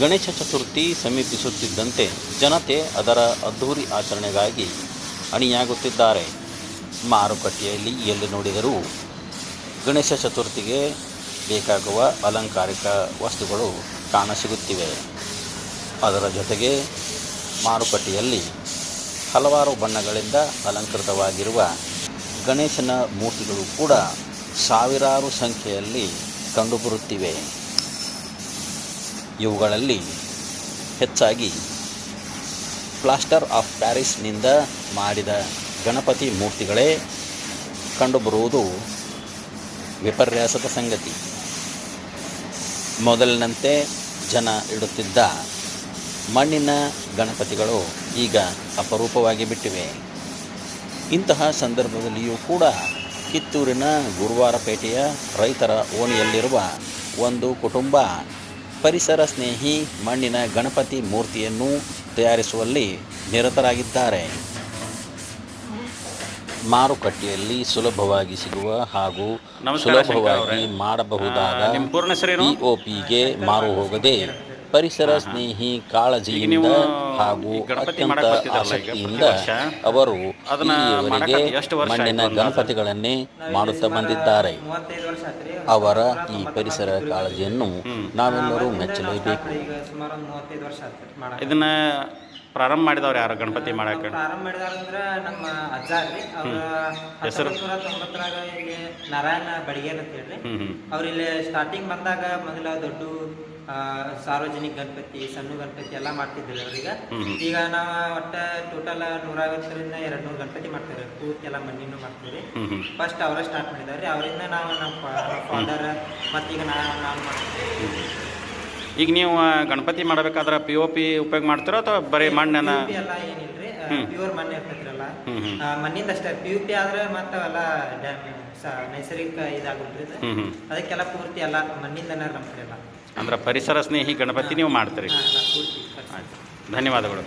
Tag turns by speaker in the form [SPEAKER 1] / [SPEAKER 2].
[SPEAKER 1] ಗಣೇಶ ಚತುರ್ಥಿ ಸಮೀಪಿಸುತ್ತಿದ್ದಂತೆ ಜನತೆ ಅದರ ಅದ್ಧೂರಿ ಆಚರಣೆಗಾಗಿ ಅಣಿಯಾಗುತ್ತಿದ್ದಾರೆ. ಮಾರುಕಟ್ಟೆಯಲ್ಲಿ ಎಲ್ಲಿ ನೋಡಿದರೂ ಗಣೇಶ ಚತುರ್ಥಿಗೆ ಬೇಕಾಗುವ ಅಲಂಕಾರಿಕ ವಸ್ತುಗಳು ಕಾಣಸಿಗುತ್ತಿವೆ. ಅದರ ಜೊತೆಗೆ ಮಾರುಕಟ್ಟೆಯಲ್ಲಿ ಹಲವಾರು ಬಣ್ಣಗಳಿಂದ ಅಲಂಕೃತವಾಗಿರುವ ಗಣೇಶನ ಮೂರ್ತಿಗಳು ಕೂಡ ಸಾವಿರಾರು ಸಂಖ್ಯೆಯಲ್ಲಿ ಕಂಡುಬರುತ್ತಿವೆ. ಇವುಗಳಲ್ಲಿ ಹೆಚ್ಚಾಗಿ ಪ್ಲಾಸ್ಟರ್ ಆಫ್ ಪ್ಯಾರಿಸ್ನಿಂದ ಮಾಡಿದ ಗಣಪತಿ ಮೂರ್ತಿಗಳೇ ಕಂಡುಬರುವುದು ವಿಪರ್ಯಾಸದ ಸಂಗತಿ. ಮೊದಲಿನಂತೆ ಜನ ಇಡುತ್ತಿದ್ದ ಮಣ್ಣಿನ ಗಣಪತಿಗಳು ಈಗ ಅಪರೂಪವಾಗಿ ಬಿಟ್ಟಿವೆ. ಇಂತಹ ಸಂದರ್ಭದಲ್ಲಿಯೂ ಕೂಡ ಕಿತ್ತೂರಿನ ಗುರುವಾರಪೇಟೆಯ ರೈತರ ಓಣಿಯಲ್ಲಿರುವ ಒಂದು ಕುಟುಂಬ ಪರಿಸರ ಸ್ನೇಹಿ ಮಣ್ಣಿನ ಗಣಪತಿ ಮೂರ್ತಿಯನ್ನು ತಯಾರಿಸುವಲ್ಲಿ ನಿರತರಾಗಿದ್ದಾರೆ. ಮಾರುಕಟ್ಟೆಯಲ್ಲಿ ಸುಲಭವಾಗಿ ಸಿಗುವ ಹಾಗೂ ಸುಲಭವಾಗಿ ಮಾಡಬಹುದಾದ ಪಿಒಪಿಗೆ ಮಾರು ಹೋಗದೆ ಪರಿಸರ ಸ್ನೇಹಿ ಕಾಳಜಿಯಿಂದ
[SPEAKER 2] ನೀವು
[SPEAKER 1] ಹಾಗೂ
[SPEAKER 2] ಗಣಪತಿ
[SPEAKER 1] ಅತ್ಯಂತ ಆಸಕ್ತಿಯಿಂದ
[SPEAKER 2] ವರ್ಷ,
[SPEAKER 1] ಅವರು
[SPEAKER 2] ಅದನ್ನ
[SPEAKER 1] ಇಲ್ಲಿಯವರೆಗೆ ಮಣ್ಣಿನ? ಗಣಪತಿಗಳನ್ನೇ ಮಾಡುತ್ತಾ ಬಂದಿದ್ದಾರೆ.
[SPEAKER 3] ವರ್ಷ
[SPEAKER 1] ಅವರ ಈ ಪರಿಸರ ಕಾಳಜಿಯನ್ನು ನಾವೆಲ್ಲರೂ ಮೆಚ್ಚಲೇಬೇಕು.
[SPEAKER 2] ಇದನ್ನ ಪ್ರಾರಂಭ ಮಾಡಿದವ್ರು ಯಾರು ಗಣಪತಿ ಮಾಡಕ್ಕೆ?
[SPEAKER 3] ಪ್ರಾರಂಭ ಮಾಡಿದಾರಂದ್ರ ನಮ್ಮ ಅಜ್ಜ ರೀ. ಅವ್ರ
[SPEAKER 2] ಹೆಸರು?
[SPEAKER 3] ತೊಂಬತ್ತರಾಗ ಇಲ್ಲಿ ನಾರಾಯಣ ಬಡಿಗೆ ಅಂತ
[SPEAKER 2] ಹೇಳಿ
[SPEAKER 3] ಅವ್ರು ಇಲ್ಲಿ ಸ್ಟಾರ್ಟಿಂಗ್ ಬಂದಾಗ ಮೊದಲ ದೊಡ್ಡ ಸಾರ್ವಜನಿಕ ಗಣಪತಿ ಸಣ್ಣ ಗಣಪತಿ ಎಲ್ಲ ಮಾಡ್ತಿದ್ರು ಅವ್ರೀಗ. ಈಗ ನಾವು ಒಟ್ಟ ಟೋಟಲ್ ನೂರೈವತ್ತರಿಂದ ಎರಡ್ ನೂರು ಗಣಪತಿ ಮಾಡ್ತಾರೆ ಪೂರ್ತಿ ಎಲ್ಲ ಮಣ್ಣಿನೂ ಮಾಡ್ತೀವಿ. ಫಸ್ಟ್ ಅವರೇ ಸ್ಟಾರ್ಟ್ ಮಾಡಿದಾರೆ ಅವರಿಂದ ನಾವು ನಮ್ಮ ಫಾದರ್ ಮತ್ತೀಗ ನಾನು ನಾನು ಮಾಡ್ತೀವಿ.
[SPEAKER 2] ಈಗ ನೀವು ಗಣಪತಿ ಮಾಡಬೇಕಾದ್ರೆ ಪಿ ಒ ಪಿ ಉಪಯೋಗ ಮಾಡ್ತೀರೋ ಅಥವಾ ಬರೀ ಮಣ್ಣನ್ನ?
[SPEAKER 3] ಎಲ್ಲ ಪ್ಯೂರ್ ಮಣ್ಣು ಇರ್ತೈತ್ರಲ್ಲ? ಮಣ್ಣಿಂದ ಅಷ್ಟೇ ಪಿ ಯು ಪಿ ಆದ್ರೆ ಮತ್ತೆ ಅವೆಲ್ಲ ನೈಸರ್ಗಿಕ
[SPEAKER 2] ಇದಾಗುತ್ತೆ
[SPEAKER 3] ಅದಕ್ಕೆಲ್ಲ ಪೂರ್ತಿ ಅಲ್ಲ ಮಣ್ಣಿಂದನೇ ನಮ್ಮ ಕಡೆ ಎಲ್ಲ.
[SPEAKER 2] ಅಂದ್ರೆ ಪರಿಸರ ಸ್ನೇಹಿ ಗಣಪತಿ ನೀವು ಮಾಡ್ತೀರಿ. ಧನ್ಯವಾದಗಳು.